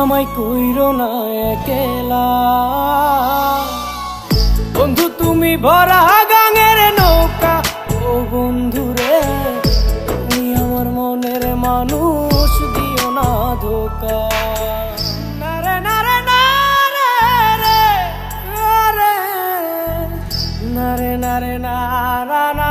আমায় কইরো না একেলা। বন্ধু তুমি ভরা গাঙের নৌকা। ও বন্ধু রে তুমি আমার মনের মানুষ দিও না ধোকা। নারে নারে নারে রে, নারে নারে নারে নারা না